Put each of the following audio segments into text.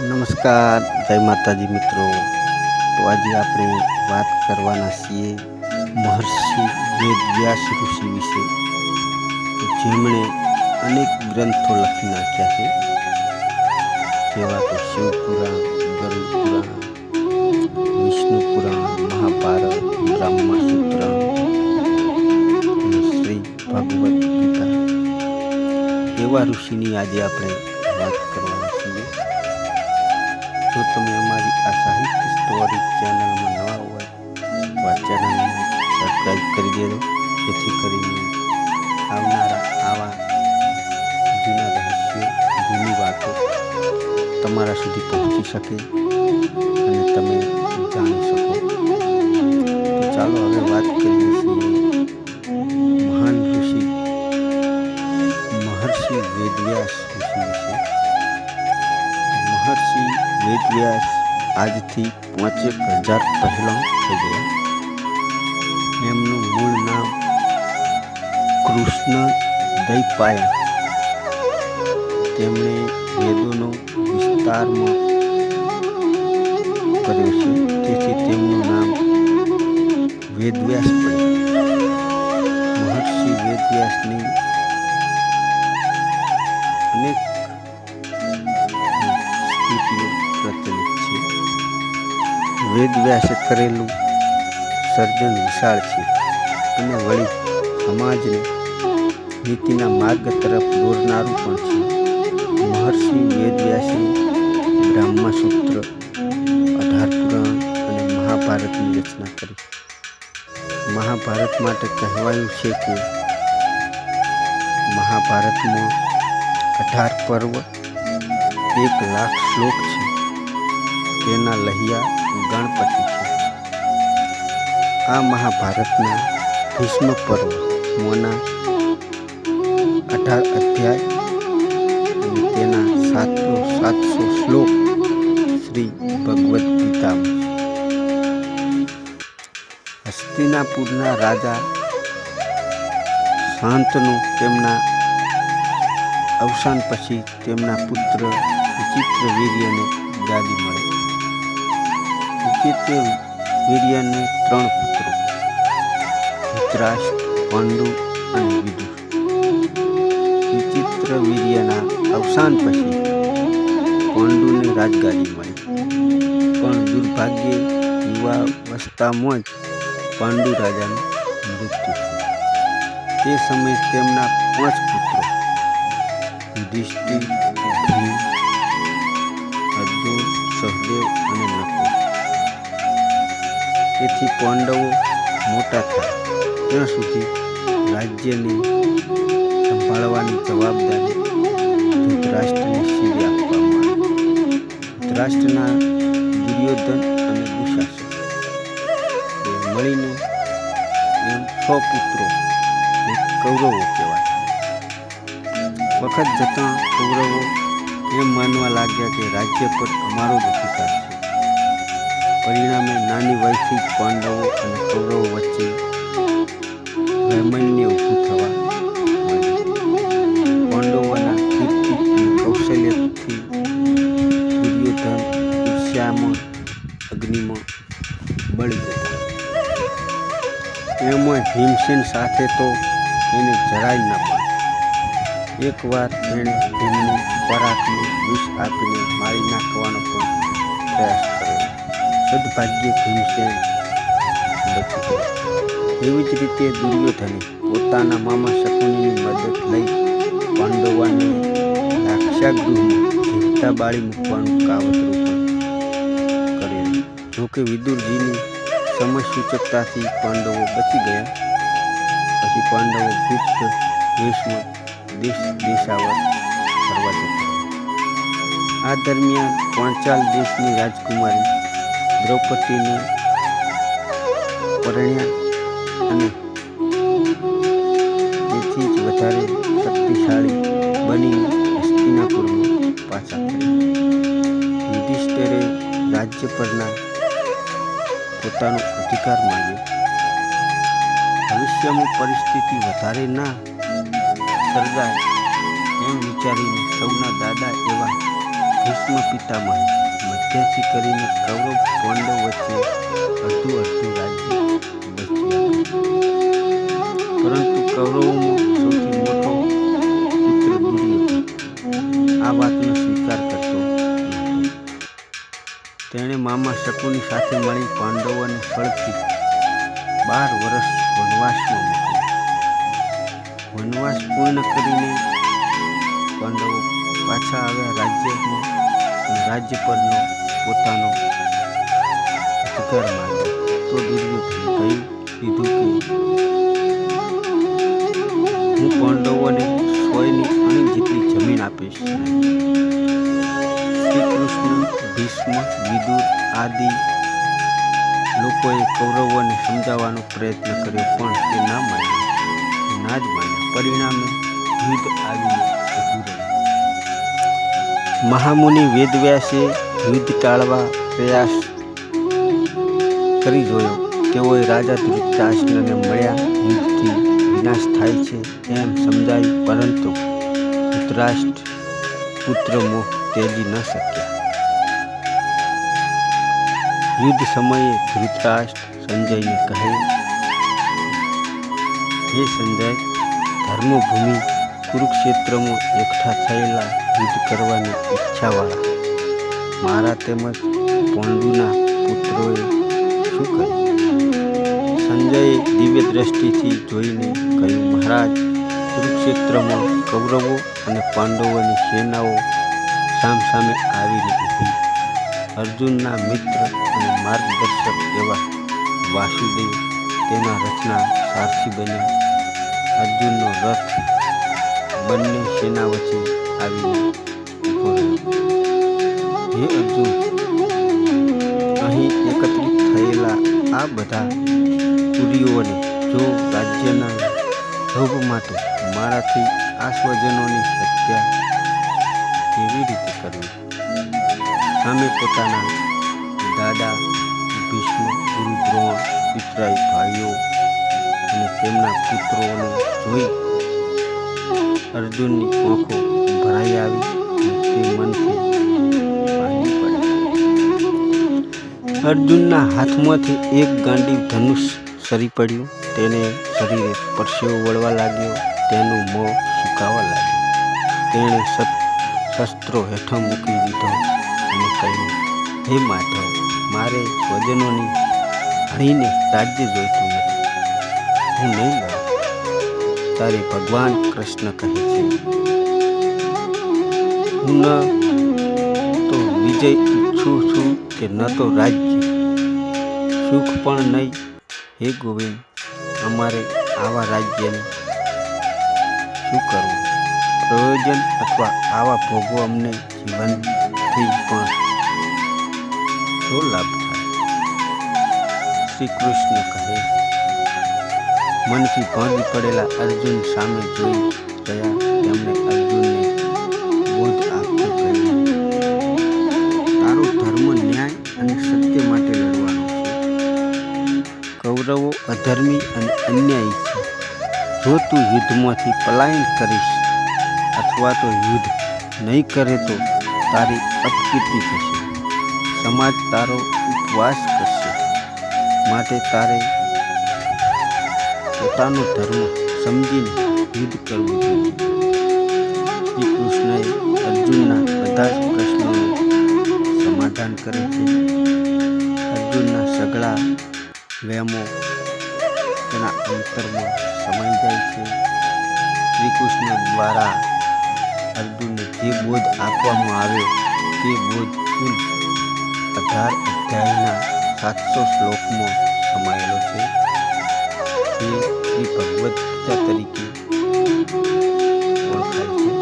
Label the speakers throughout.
Speaker 1: નમસ્કાર, જય માતાજી મિત્રો. તો આજે આપણે વાત કરવાના છીએ મહર્ષિ વેદ વ્યાસ ઋષિ વિશે. જેમણે અનેક ગ્રંથો લખી નાખ્યા છે. જેવા કે શિવપુરાણ ગરુડ પુરાણ મહાભારત અને શ્રી ભગવદ્ ગીતા. એવા ઋષિની આજે આપણે જો તમે અમારી આ સાહિત્ય સ્ટોરી ચેનલમાં નવા હોય તો આ ચેનલને સબસ્ક્રાઈબ કરી દેજો. જેથી કરીને આવનારા આવા જૂના રહસ્યો, જૂની વાતો તમારા સુધી પહોંચી શકે અને તમે જાણી શકો. ચાલો હવે વાત કરીએ વેદવ્યાસ આજથી પાંચેક હજાર પહેલાં થઈ ગયા એમનું મૂળ નામ કૃષ્ણ દૈપાયન તેમણે વેદોનો વિસ્તારમાં કર્યો છે તેથી તેમનું નામ વેદવ્યાસ પડ્યું મહર્ષિ વેદવ્યાસની વેદવ્યાસે કરેલું સર્જન વિશાળ છે અને વળી સમાજને નીતિના માર્ગ તરફ દોરનારું પણ છે. મહર્ષિ વેદવ્યાસે બ્રહ્મસૂત્ર અઢાર પુરાણ અને મહાભારતની રચના કરી. મહાભારત માટે કહેવાયું છે કે મહાભારતમાં અઢાર પર્વ, એક લાખ શ્લોક છે. તેના લહિયા ગણપતિ છે. આ મહાભારતના ભીષ્મ પર્વ, મોના અઢાર અધ્યાય તેના સાતસો સાતસો શ્લોક શ્રી ભગવદ્ ગીતામાં. હસ્તિનાપુરના રાજા શાંતનું તેમના અવસાન પછી તેમના પુત્ર વિચિત્ર વીર્યને ગાદી મળી. વિચિત્ર વીર્યને ત્રણ પુત્રો, ધૃતરાષ્ટ્ર, પાંડુ અને વિદુર. વિચિત્ર વીર્યના અવસાન પછી પાંડુને રાજગાદી મળી. પણ દુર્ભાગ્યે યુવા અવસ્થામાં જ પાંડુ રાજાનું મૃત્યુ તે સમયે તેમના પાંચ પુત્રો, યુધિષ્ઠિર ભીમ સહદેવ અને તેથી પાંડવો મોટા થયા. ત્યાં સુધી રાજ્યને સંભાળવાની જવાબદારી ધૃતરાષ્ટ્રને શિરે આપવામાં આવી. ધૃતરાષ્ટ્રના દુર્યોધન અને દુશાસન. મળીને એમ છ પુત્રો કૌરવો કહેવાય. વખત જતાં કૌરવો એમ માનવા લાગ્યા કે રાજ્ય પર અમારો જ પરિણામે નાની વયથી પાંડવો અને કૌરવો વચ્ચે વૈમન્ય ઊભું થવા પાંડવોના કીર્તિ અને કૌશલ્યથી દુર્યોધન ઈર્ષ્યામાં અગ્નિમાં બળી ગયો. એમાં ભીમસેન સાથે તો એને જરાય ના પાડે. એકવાર એણે ભીમને ખોરાકનું વિષ આપીને મારી નાખવાનો પણ સદભાગ્યે ભીમસેન બચી ગયો એવી જ રીતે દુર્યોધને પોતાના મામા શકુનીની મદદ લઈ પાંડવોને લાક્ષાગૃહમાં જીવતા બાળી મૂકવાનું કાવતરું પણ કરેલું જોકે વિદુરજીની સમસૂચકતાથી પાંડવો બચી ગયા પછી પાંડવો ગુપ્ત વેશમાં દેશ દેશાવર કરવા જતા આ દરમિયાન પાંચાલ દેશની રાજકુમારી દ્રૌપદીને પરણ્યા અને તેથી જ વધારે શક્તિશાળી બની હસ્તિનાપુરમાં પાછા ફર્યા. રાજ્ય પરના પોતાનો અધિકાર માંગ્યો. ભવિષ્યમાં પરિસ્થિતિ વધારે ના સર્જાય એમ વિચારીને સૌના દાદા એવા ભીષ્મ પિતામહ મધ્યથી કરીને કૌરવ પાંડવ વચ્ચે અડધું અડધું રાજ્ય પરંતુ કૌરવોમાં સૌથી મોટો આ વાતનો સ્વીકાર કરતો તેણે મામા શકુની સાથે મળી પાંડવોને ફળથી બાર વર્ષ વનવાસમાં વનવાસ પૂર્ણ કરીને પાંડવો પાછા આવ્યા રાજ્યમાં. રાજ્ય પરનો પોતાનો અધિકાર માન્યો. તો દુર્યોધન કહી દીધું કે, હું પાંડવોને સોયની અણી જેટલી જમીન આપીશ શ્રી કૃષ્ણ ભીષ્મ, વિદુર આદિ લોકોએ કૌરવોને સમજાવવાનો પ્રયત્ન કર્યો, પણ તે ના માન્યા. ના જ માન્યા. પરિણામે યુદ્ધ રહ્યું મહામુનિ વેદવ્યાસે યુદ્ધ ટાળવા પ્રયાસ કરી જોયો. તેઓએ રાજા ધૃતરાષ્ટ્રને મળ્યા. યુદ્ધથી વિનાશ થાય છે એમ સમજાયું, પરંતુ ધૃતરાષ્ટ્ર પુત્ર મોહ તેજી ન શક્યા. યુદ્ધ સમયે ધૃતરાષ્ટ્ર સંજયને કહે, હે સંજય, ધર્મભૂમિ કુરુક્ષેત્રમાં એકઠા થયેલા યુદ્ધ કરવાની ઈચ્છાવાળા. મારા તેમજ પોંડુના પુત્રોએ શું કર્યું? સંજયે દિવ્ય દ્રષ્ટિથી જોઈને કહ્યું, મહારાજ, કુરુક્ષેત્રમાં કૌરવો અને પાંડવોની સેનાઓ સામસામે આવીને ઊભી અર્જુનના મિત્ર અને માર્ગદર્શક એવા વાસુદેવ તેના રથના સારથી બન્યા. અર્જુનનો રથ બંને સેના વચ્ચે રહ્યો હે અર્જુન, અહીં એકત્રિત થયેલા આ બધા પુરીઓને જો રાજ્યના લોભ માટે મારાથી આ સ્વજનોની હત્યા કેવી રીતે કરવી? સામે પોતાના દાદા ભીષ્મ, ગુરુ દ્રોણ, પિતરાઈ ભાઈઓ અને તેમના પુત્રોને જોઈ અર્જુનની આંખો ભરાઈ આવી અર્જુનના હાથમાંથી એક ગાંડી ધનુષ સરી પડ્યું. તેને શરીરે પરસેવો વળવા લાગ્યો. તેનું મોં સુકાવા લાગ્યું. તેણે શસ્ત્રો હેઠો મૂકી દીધો અને કહ્યું, હે માધવ, મારે સ્વજનોની હણીને રાજ્ય જોઈતું નથી. હું નહીં તારે ભગવાન કૃષ્ણ કહે છે. હું ન તો વિજય ઈચ્છું છું કે ન તો રાજ્ય. સુખ પણ નહીં. હે ગોવિંદ, અમારે આવા રાજ્યને શું કરવું? પ્રયોજન અથવા આવા ભોગો અમને જીવનથી પણ શું લાભ થાય? શ્રી કૃષ્ણ કહે, મનથી ભાંગી પડેલા અર્જુન સામે જોઈ ગયા. તેમણે અર્જુનને કૌરવો અધર્મી અને અન્યાયી છે. જો તું યુદ્ધમાંથી પલાયન કરીશ અથવા તો યુદ્ધ નહીં કરે તો તારી અપકીર્તિ થશે. સમાજ તારો ઉપવાસ કરશે. માટે તારે પોતાનો ધર્મ સમજીને યુદ્ધ કરવું જોઈએ. શ્રી કૃષ્ણએ અર્જુનના બધા જ પ્રશ્નોનું સમાધાન કરે છે. અર્જુનના સગળા વેમો તેના અંતરમાં સમાઈ જાય છે. શ્રી કૃષ્ણ દ્વારા અર્જુનને જે બોધ આપવામાં આવ્યો તે બોધ કુલ અઢાર અધ્યાયના સાતસો શ્લોકમાં સમાયેલો છે. જે શ્રી ભગવદ્ ગીતા તરીકે ઓળખાય છે.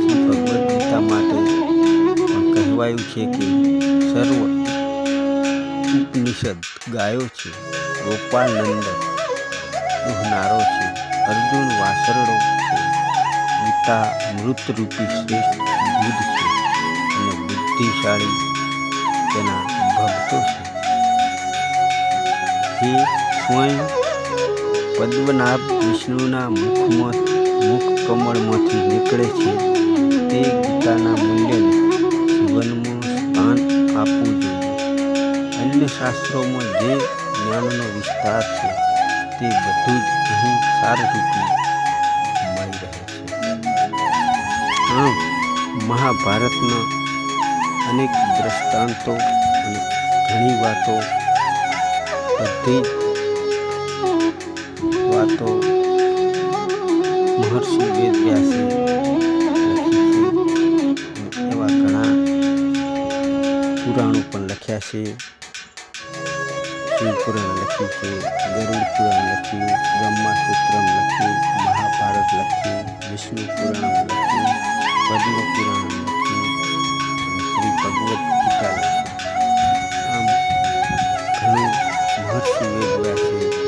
Speaker 1: શ્રી ભગવદ્ ગીતા માટે કહેવાયું છે કે સર્વ ઉપનિષદ ગાયો છે ગોપાલનંદ દુહનારો છે, અર્જુન વાસરડો છે, ગીતા મૃતરૂપી શ્રેષ્ઠ બુદ્ધ છે અને બુદ્ધિશાળી તેના ભક્તો છે. જે સ્વયં પદ્મનાભ વિષ્ણુના મુખમાં મુખ કમળમાંથી નીકળે છે, તે ગીતાના મૂલ્યને શાસ્ત્રોમાં જે જ્ઞાનનો વિસ્તાર છે, તે બધું જ અહીં રીતે મળી રહે છે. આમ મહાભારતના અનેક દ્રષ્ટાંતો અને ઘણી વાતો, બધી વાતો મહર્ષિ વેદવ્યાસે એવા ઘણા પુરાણો પણ લખ્યા છે. શિવ પુરાણ લખ્યું છે ગરુડ પુરાણ લખ્યું બ્રહ્માસૂત્રમ લખ્યું મહાભારત લખ્યું વિષ્ણુ પુરાણ લખ્યું પદ્મ પુરાણ લખ્યું શ્રી ભગવદ્ ગીતા લખ્યું આમ ઘણું મહર્ષિ વેદવ્યાસે લખાણ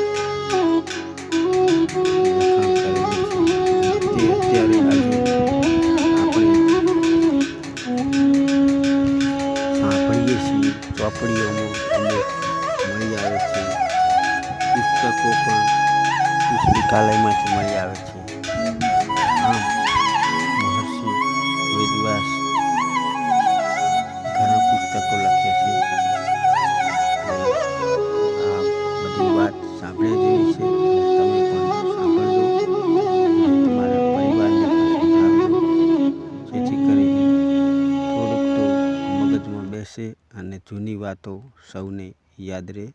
Speaker 1: વાતો સૌને યાદ રહે.